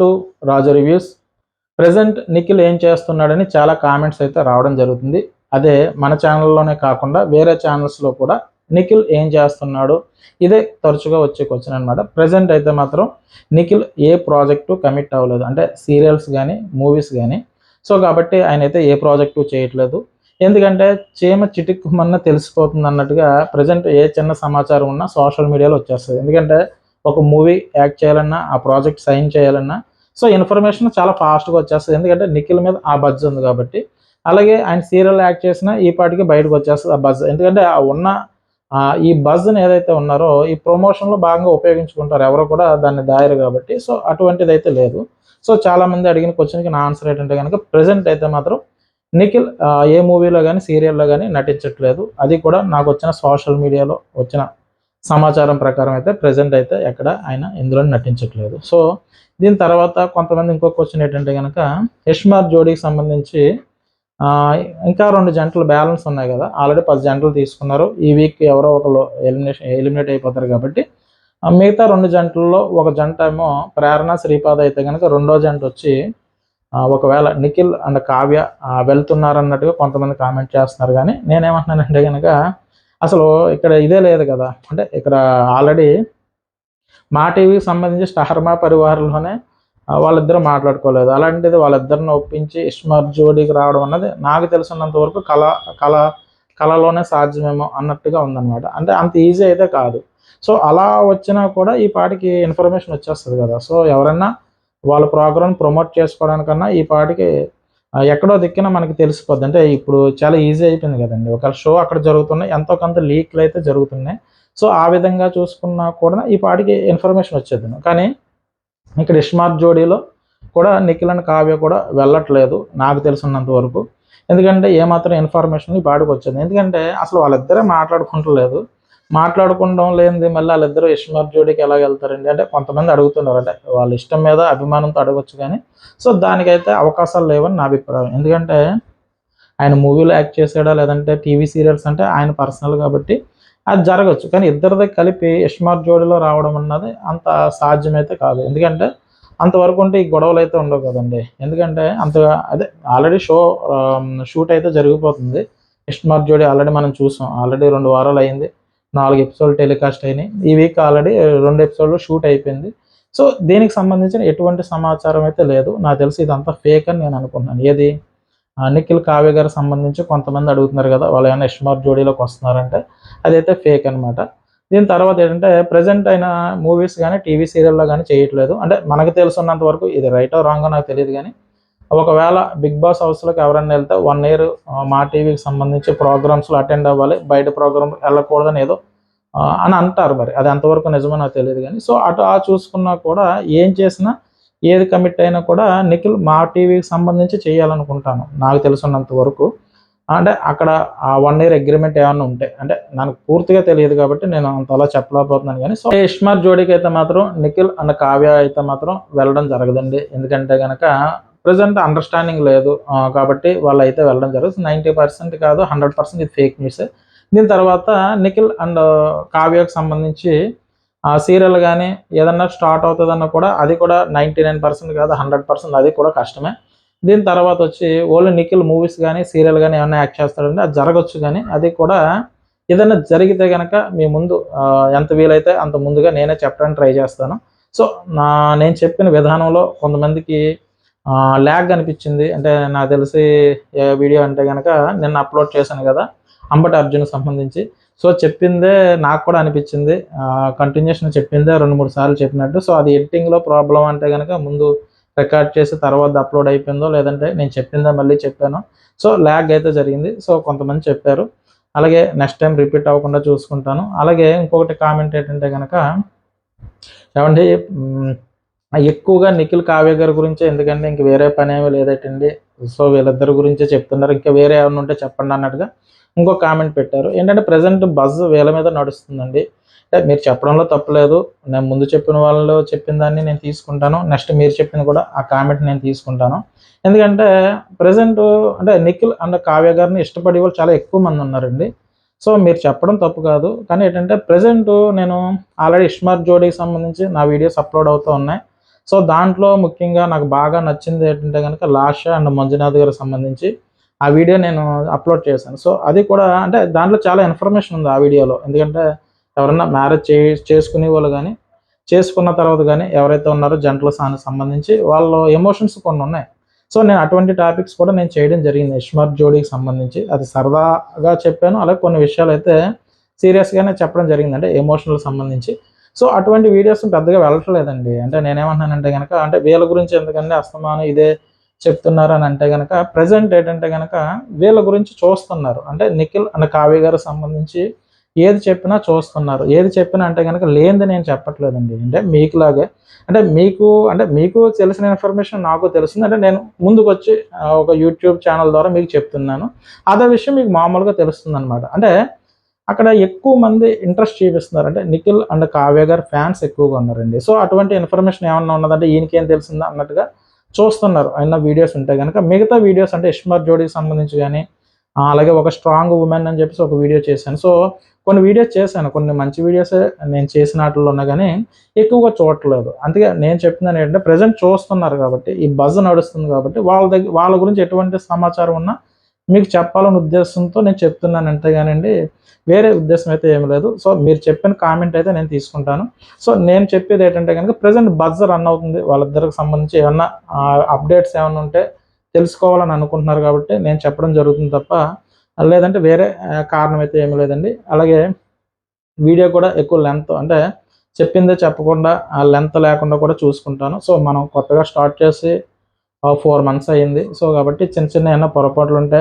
To Raju reviews. Present Nikhil ఏం చేస్తున్నాడని చాలా కామెంట్స్ అయితే రావడం జరుగుతుంది. అదే మన ఛానల్లోనే కాకుండా వేరే ఛానల్స్లో కూడా నిఖిల్ ఏం చేస్తున్నాడు ఇదే తరచుగా వచ్చే క్వశ్చన్ అనమాట ప్రజెంట్ అయితే మాత్రం నిఖిల్ ఏ ప్రాజెక్టు కమిట్ అవ్వలేదు. అంటే సీరియల్స్ కానీ మూవీస్ కానీ సో కాబట్టి ఆయన అయితే ఏ ప్రాజెక్టు చేయట్లేదు. ఎందుకంటే చీమ చిటిక్కుమన్న తెలిసిపోతుంది అన్నట్టుగా ప్రజెంట్ ఏ చిన్న సమాచారం ఉన్నా సోషల్ మీడియాలో వచ్చేస్తుంది. ఎందుకంటే ఒక మూవీ యాక్ట్ చేయాలన్నా ఆ ప్రాజెక్ట్ సైన్ చేయాలన్నా సో ఇన్ఫర్మేషన్ చాలా ఫాస్ట్గా వచ్చేస్తుంది. ఎందుకంటే నిఖిల్ మీద ఆ బజ్ ఉంది కాబట్టి. అలాగే ఆయన సీరియల్ యాక్ట్ చేసినా ఈ పాటికి బయటకు వచ్చేస్తుంది ఆ బజ్ ఎందుకంటే ఆ ఉన్న ఈ బజ్ని ఏదైతే ఉన్నారో ఈ ప్రమోషన్లో భాగంగా ఉపయోగించుకుంటారు. ఎవరు కూడా దాన్ని దాయరు కాబట్టి. సో అటువంటిది అయితే లేదు. సో చాలా మంది అడిగిన క్వశ్చన్కి నా ఆన్సర్ ఏంటంటే కనుక ప్రజెంట్ అయితే మాత్రం నిఖిల్ ఏ మూవీలో కానీ సీరియల్లో కానీ నటించట్లేదు. అది కూడా నాకు వచ్చిన సోషల్ మీడియాలో వచ్చిన సమాచారం ప్రకారం అయితే ప్రజెంట్ అయితే ఎక్కడ ఆయన ఇందులో నటించట్లేదు. సో దీని తర్వాత కొంతమంది ఇంకో క్వశ్చన్ ఏంటంటే కనుక యష్మార్ జోడీకి సంబంధించి ఇంకా రెండు జంటలు బ్యాలెన్స్ ఉన్నాయి కదా. ఆల్రెడీ పది జంటలు తీసుకున్నారు. ఈ వీక్ ఎవరో ఒకరు ఎలిమినేషన్ ఎలిమినేట్ అయిపోతారు కాబట్టి ఆ, మిగతా రెండు జంటల్లో ఒక జంట ఏమో ప్రేరణ శ్రీపాద అయితే కనుక రెండో జంట వచ్చి ఒకవేళ నిఖిల్ అండ్ కావ్య వెళ్తున్నారన్నట్టుగా కొంతమంది కామెంట్ చేస్తున్నారు. కానీ నేనేమంటున్నానంటే కనుక అసలు ఇక్కడ ఇదే లేదు కదా. అంటే ఇక్కడ ఆల్రెడీ మా టీవీకి సంబంధించి స్టార్మా పరివారంలోనే వాళ్ళిద్దరూ మాట్లాడుకోలేదు. అలాంటిది వాళ్ళిద్దరిని ఒప్పించి ఇస్మార్ జోడీకి రావడం అన్నది నాకు తెలిసినంత వరకు కళ కళ కళలోనే సాధ్యమేమో అన్నట్టుగా ఉందన్నమాట. అంటే అంత ఈజీ అయితే కాదు. సో అలా వచ్చినా కూడా ఈ పాటికి ఇన్ఫర్మేషన్ వచ్చేస్తుంది కదా. సో ఎవరైనా వాళ్ళ ప్రోగ్రామ్ ప్రమోట్ చేసుకోవడానికన్నా ఈ పాటికి ఎక్కడో దిక్కిన మనకి తెలిసిపోద్ది. అంటే ఇప్పుడు చాలా ఈజీ అయిపోయింది కదండి. ఒక షో అక్కడ జరుగుతున్నాయి ఎంతో కొంత లీక్లు అయితే జరుగుతున్నాయి. సో ఆ విధంగా చూసుకున్నా కూడా ఈ పాటికి ఇన్ఫర్మేషన్ వచ్చేది. కానీ ఇక్కడ ఇస్మార్ట్ జోడీలో కూడా నిఖిల్ అండ్ కావ్య కూడా వెళ్ళట్లేదు నాకు తెలిసినంత వరకు. ఎందుకంటే ఏమాత్రం ఇన్ఫర్మేషన్ ఈ పాటికి వచ్చింది. ఎందుకంటే అసలు వాళ్ళిద్దరే మాట్లాడుకుంటలేదు. మాట్లాడుకుంటాం లేనిది మళ్ళీ వాళ్ళిద్దరూ ఇస్మార్ట్ ఎలా వెళ్తారండి? అంటే కొంతమంది అడుగుతున్నారు అంటే వాళ్ళ ఇష్టం మీద అభిమానంతో అడగొచ్చు కానీ సో దానికైతే అవకాశాలు లేవని నా అభిప్రాయం. ఎందుకంటే ఆయన మూవీలో యాక్ట్ చేసాడా లేదంటే టీవీ సీరియల్స్ అంటే ఆయన పర్సనల్ కాబట్టి అది జరగచ్చు. కానీ ఇద్దరిది కలిపి ఇష్మార్ జోడీలో రావడం అన్నది అంత సాధ్యమైతే కాదు. ఎందుకంటే అంతవరకు ఉంటే ఈ గొడవలు అయితే ఉండవు కదండి. ఎందుకంటే అంతగా అదే ఆల్రెడీ షో షూట్ అయితే జరిగిపోతుంది. ఇష్మార్ జోడీ ఆల్రెడీ మనం చూసాం. ఆల్రెడీ రెండు వారాలు అయింది. నాలుగు ఎపిసోడ్ టెలికాస్ట్ అయినాయి. ఈ వీక్ ఆల్రెడీ రెండు ఎపిసోడ్లు షూట్ అయిపోయింది. సో దీనికి సంబంధించిన ఎటువంటి సమాచారం అయితే లేదు. నాకు తెలిసి ఇదంతా ఫేక్ అని నేను అనుకున్నాను ఏది? నిఖిల్ కావ్య గారికి సంబంధించి కొంతమంది అడుగుతున్నారు కదా వాళ్ళు ఏమైనా యష్మార్ జోడీలోకి వస్తున్నారంటే అదైతే ఫేక్ అనమాట దీని తర్వాత ఏంటంటే ప్రజెంట్ అయిన మూవీస్ కానీ టీవీ సీరియల్లో కానీ చేయట్లేదు. అంటే మనకు తెలుసున్నంత వరకు ఇది రైటో రాంగో నాకు తెలియదు కానీ ఒకవేళ బిగ్ బాస్ హౌస్లోకి ఎవరైనా వెళ్తే వన్ ఇయర్ మా టీవీకి సంబంధించి ప్రోగ్రామ్స్లో అటెండ్ అవ్వాలి. బయట ప్రోగ్రామ్ వెళ్ళకూడదని ఏదో అని అంటారు మరి. అది ఎంతవరకు నిజమో నాకు తెలియదు కానీ. సో అటు ఆ చూసుకున్నా కూడా ఏం చేసినా ఏది కమిట్ అయినా కూడా నిఖిల్ మా టీవీకి సంబంధించి చేయాలనుకుంటాను నాకు తెలుసున్నంత వరకు. అంటే అక్కడ ఆ వన్ ఇయర్ అగ్రిమెంట్ ఏమైనా ఉంటే అంటే నాకు పూర్తిగా తెలియదు కాబట్టి నేను అంత అలా చెప్పలేకపోతున్నాను కానీ. సో ఇష్మార్ జోడీకి అయితే మాత్రం నిఖిల్ అండ్ కావ్య అయితే మాత్రం వెళ్ళడం జరగదండి. ఎందుకంటే కనుక ప్రజెంట్ అండర్స్టాండింగ్ లేదు. కాబట్టి వాళ్ళు అయితే వెళ్ళడం జరుగుతుంది. నైంటీ పర్సెంట్ కాదు హండ్రెడ్ పర్సెంట్ ఇది ఫేక్ న్యూస్ దీని తర్వాత నిఖిల్ అండ్ కావ్యకు సంబంధించి ఆ సీరియల్ కానీ ఏదన్నా స్టార్ట్ అవుతుందన్నా కూడా అది కూడా నైంటీ నైన్ పర్సెంట్ కాదు హండ్రెడ్ పర్సెంట్ అది కూడా కష్టమే. దీని తర్వాత వచ్చి ఓన్లీ నిఖిల్ మూవీస్ కానీ సీరియల్ కానీ ఏమైనా యాక్ట్ చేస్తాడంటే అది జరగచ్చు కానీ అది కూడా ఏదైనా జరిగితే కనుక మీ ముందు ఎంత వీలైతే అంత ముందుగా నేనే చెప్పడానికి ట్రై చేస్తాను. సో నా నేను చెప్పిన విధానంలో కొంతమందికి ల్యాగ్ అనిపించింది. అంటే నాకు తెలిసి వీడియో అంటే కనుక నిన్న అప్లోడ్ చేశాను కదా అంబటి అర్జున్ సంబంధించి. సో చెప్పిందే నాకు కూడా అనిపించింది. కంటిన్యూషన్ చెప్పిందే రెండు మూడు సార్లు చెప్పినట్టు. సో అది ఎడిటింగ్లో ప్రాబ్లం అంటే కనుక ముందు రికార్డ్ చేసి తర్వాత అప్లోడ్ అయిపోయిందో లేదంటే నేను చెప్పిందే మళ్ళీ చెప్పాను. సో ల్యాగ్ అయితే జరిగింది. సో కొంతమంది చెప్పారు. అలాగే నెక్స్ట్ టైం రిపీట్ అవ్వకుండా చూసుకుంటాను. అలాగే ఇంకొకటి కామెంట్ ఏంటంటే కనుక ఏమంటే ఎక్కువగా నిఖిల్ కావ్య గారి గురించే ఎందుకంటే ఇంక వేరే పని ఏమీ లేదటండి. సో వీళ్ళిద్దరి గురించే చెప్తున్నారు. ఇంకా వేరే ఏమైనా ఉంటే చెప్పండి అన్నట్టుగా ఇంకో కామెంట్ పెట్టారు. ఏంటంటే ప్రజెంట్ బజ్ వీళ్ళ మీద నడుస్తుందండి. అంటే మీరు చెప్పడంలో తప్పలేదు నేను ముందు చెప్పిన వాళ్ళు చెప్పిన దాన్ని నేను తీసుకుంటాను. నెక్స్ట్ మీరు చెప్పింది కూడా ఆ కామెంట్ నేను తీసుకుంటాను. ఎందుకంటే ప్రజెంట్ అంటే నిఖిల్ అండ్ కావ్య గారిని ఇష్టపడే వాళ్ళు చాలా ఎక్కువ మంది ఉన్నారండి. సో మీరు చెప్పడం తప్పు కాదు. కానీ ఏంటంటే ప్రజెంట్ నేను ఆల్రెడీ ఇష్మార్ జోడీకి సంబంధించి నా వీడియోస్ అప్లోడ్ అవుతూ ఉన్నాయి. సో దాంట్లో ముఖ్యంగా నాకు బాగా నచ్చింది ఏంటంటే కనుక లాష అండ్ మంజునాథ్ గారికి సంబంధించి ఆ వీడియో నేను అప్లోడ్ చేశాను. సో అది కూడా అంటే దాంట్లో చాలా ఇన్ఫర్మేషన్ ఉంది ఆ వీడియోలో. ఎందుకంటే ఎవరన్నా మ్యారేజ్ చే చేసుకునే వాళ్ళు కానీ చేసుకున్న తర్వాత కానీ ఎవరైతే ఉన్నారో జంటల సానికి సంబంధించి వాళ్ళ ఎమోషన్స్ కొన్ని ఉన్నాయి. సో నేను అటువంటి టాపిక్స్ కూడా నేను చేయడం జరిగింది. ఇష్మర్ జోడీకి సంబంధించి అది సరదాగా చెప్పాను. అలాగే కొన్ని విషయాలు అయితే సీరియస్గానే చెప్పడం జరిగింది. అంటే ఎమోషనల్ సంబంధించి. సో అటువంటి వీడియోస్ పెద్దగా వెళ్ళట్లేదండి. అంటే నేనేమంటున్నానంటే కనుక అంటే వీళ్ళ గురించి ఎందుకంటే అస్తమానం ఇదే చెప్తున్నారు అని అంటే కనుక ప్రజెంట్ ఏంటంటే కనుక వీళ్ళ గురించి చూస్తున్నారు. అంటే నిఖిల్ అండ్ కావ్య గారు సంబంధించి ఏది చెప్పినా చూస్తున్నారు. ఏది చెప్పినా అంటే కనుక లేనిది నేను చెప్పట్లేదండి. అంటే మీకులాగే అంటే మీకు అంటే మీకు తెలిసిన ఇన్ఫర్మేషన్ నాకు తెలిసింది. అంటే నేను ముందుకు వచ్చి ఒక యూట్యూబ్ ఛానల్ ద్వారా మీకు చెప్తున్నాను. అదే విషయం మీకు మామూలుగా తెలుస్తుంది అనమాట అంటే అక్కడ ఎక్కువ మంది ఇంట్రెస్ట్ చూపిస్తున్నారు అంటే నిఖిల్ అండ్ కావ్య గారు ఫ్యాన్స్ ఎక్కువగా ఉన్నారండి. సో అటువంటి ఇన్ఫర్మేషన్ ఏమన్నా ఉన్నదంటే ఈయనకేం తెలిసిందా అన్నట్టుగా చూస్తున్నారు. అయినా వీడియోస్ ఉంటాయి కనుక మిగతా వీడియోస్ అంటే ఇష్మార్ జోడీకి సంబంధించి కానీ అలాగే ఒక స్ట్రాంగ్ ఉమెన్ అని చెప్పేసి ఒక వీడియో చేశాను. సో కొన్ని వీడియోస్ చేశాను. కొన్ని మంచి వీడియోస్ నేను చేసిన వాటిలో ఉన్నా కానీ ఎక్కువగా చూడట్లేదు. అందుకే నేను చెప్తున్నాను ఏంటంటే ప్రజెంట్ చూస్తున్నారు కాబట్టి ఈ బజ్ నడుస్తుంది కాబట్టి వాళ్ళ దగ్గర వాళ్ళ గురించి ఎటువంటి సమాచారం ఉన్నా మీకు చెప్పాలనే ఉద్దేశంతో నేను చెప్తున్నాను అంతేగానండి. వేరే ఉద్దేశం అయితే ఏమి లేదు. సో మీరు చెప్పిన కామెంట్ అయితే నేను తీసుకుంటాను. సో నేను చెప్పేది ఏంటంటే కనుక ప్రజెంట్ బజ్ రన్ అవుతుంది. వాళ్ళిద్దరికి సంబంధించి ఏమన్నా అప్డేట్స్ ఏమైనా ఉంటే తెలుసుకోవాలని అనుకుంటున్నారు కాబట్టి నేను చెప్పడం జరుగుతుంది తప్ప లేదంటే వేరే కారణం అయితే ఏమి లేదండి. అలాగే వీడియో కూడా ఎక్కువ లెంత్ అంటే చెప్పిందే చెప్పకుండా ఆ లెంత్ లేకుండా కూడా చూసుకుంటాను. సో మనం కొత్తగా స్టార్ట్ చేసి ఫోర్ మంత్స్ అయ్యింది. సో కాబట్టి చిన్న చిన్న ఏమైనా పొరపాట్లు ఉంటే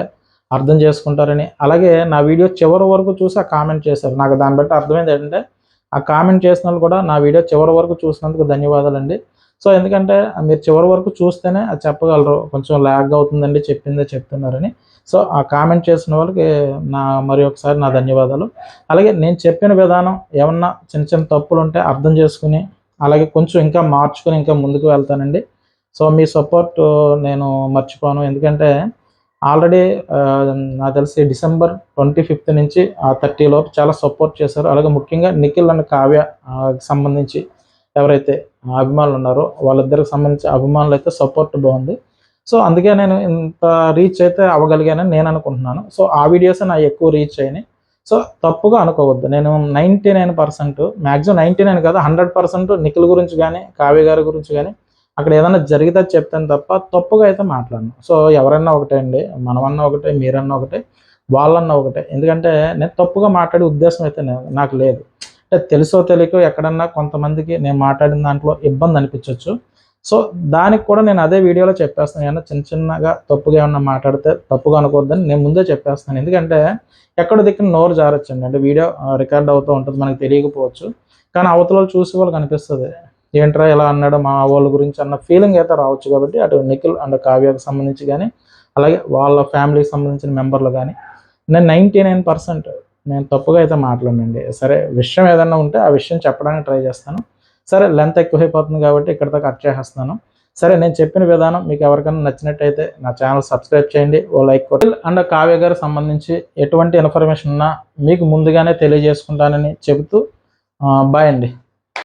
అర్థం చేసుకుంటారని. అలాగే నా వీడియో చివరి వరకు చూసి ఆ కామెంట్ చేశారు. నాకు దాన్ని బట్టి అర్థమైంది ఏంటంటే ఆ కామెంట్ చేసిన వాళ్ళు కూడా నా వీడియో చివరి వరకు చూసినందుకు ధన్యవాదాలండి. సో ఎందుకంటే మీరు చివరి వరకు చూస్తేనే అది చెప్పగలరు. కొంచెం ల్యాగ్ అవుతుందండి చెప్పిందే చెప్తున్నారని. సో ఆ కామెంట్ చేసిన వాళ్ళకి నా మరి ఒకసారి నా ధన్యవాదాలు. అలాగే నేను చెప్పిన విధానం ఏమన్నా చిన్న చిన్న తప్పులు ఉంటే అర్థం చేసుకుని అలాగే కొంచెం ఇంకా మార్చుకొని ఇంకా ముందుకు వెళ్తానండి. సో మీ సపోర్ట్ నేను మర్చిపోను. ఎందుకంటే ఆల్రెడీ నాకు తెలిసి డిసెంబర్ ట్వంటీ ఫిఫ్త్ నుంచి ఆ థర్టీ లోపు చాలా సపోర్ట్ చేశారు. అలాగే ముఖ్యంగా నిఖిల్ అండ్ కావ్య సంబంధించి ఎవరైతే అభిమానులు ఉన్నారో వాళ్ళిద్దరికి సంబంధించి అభిమానులు అయితే సపోర్ట్ బాగుంది. సో అందుకే నేను ఇంత రీచ్ అయితే అవ్వగలిగానని నేను అనుకుంటున్నాను. సో ఆ వీడియోస్ నా ఎక్కువ రీచ్ అయినాయి. సో తప్పుగా అనుకోవద్దు. నేను ninety nine percent maximum ninety nine కదా హండ్రెడ్ పర్సెంట్ నిఖిల్ గురించి కానీ కావ్య గారి గురించి కానీ అక్కడ ఏదైనా జరిగితే చెప్తాను తప్ప తప్పుగా అయితే మాట్లాడను. సో ఎవరన్నా ఒకటే అండి మనమన్నా ఒకటే మీరన్నా ఒకటే వాళ్ళన్నా ఒకటే. ఎందుకంటే నేను తప్పుగా మాట్లాడే ఉద్దేశం అయితే నాకు లేదు. అంటే తెలుసో తెలియకో ఎక్కడన్నా కొంతమందికి నేను మాట్లాడిన దాంట్లో ఇబ్బంది అనిపించవచ్చు సో దానికి కూడా నేను అదే వీడియోలో చెప్పేస్తాను. ఏమన్నా చిన్న చిన్నగా తప్పుగా ఏమన్నా మాట్లాడితే తప్పుగా అనుకోవద్దని నేను ముందే చెప్పేస్తాను. ఎందుకంటే ఎక్కడ దిక్కున నోరు జారొచ్చండి. అంటే వీడియో రికార్డ్ అవుతూ ఉంటుంది మనకు తెలియకపోవచ్చు. కానీ అవతల చూసి వాళ్ళకి అనిపిస్తుంది ఏంట్రా ఇలా అన్నాడు మా వాళ్ళ గురించి అన్న ఫీలింగ్ అయితే రావచ్చు కాబట్టి అటు నిఖిల్ అండ్ కావ్యకు సంబంధించి కానీ అలాగే వాళ్ళ ఫ్యామిలీకి సంబంధించిన మెంబర్లు కానీ నేను నైంటీ నైన్ పర్సెంట్ నేను తప్పుగా అయితే మాట్లాడండి సరే విషయం ఏదన్నా ఉంటే ఆ విషయం చెప్పడానికి ట్రై చేస్తాను. సరే లెంత్ ఎక్కువైపోతుంది కాబట్టి ఇక్కడ కట్ చేసేస్తాను. సరే నేను చెప్పిన విధానం మీకు ఎవరికైనా నచ్చినట్టయితే నా ఛానల్ సబ్స్క్రైబ్ చేయండి ఓ లైక్ కొట్టి అండ్ కావ్య గారు సంబంధించి ఎటువంటి ఇన్ఫర్మేషన్ ఉన్నా మీకు ముందుగానే తెలియజేసుకుంటానని చెబుతూ బాయ్ అండి.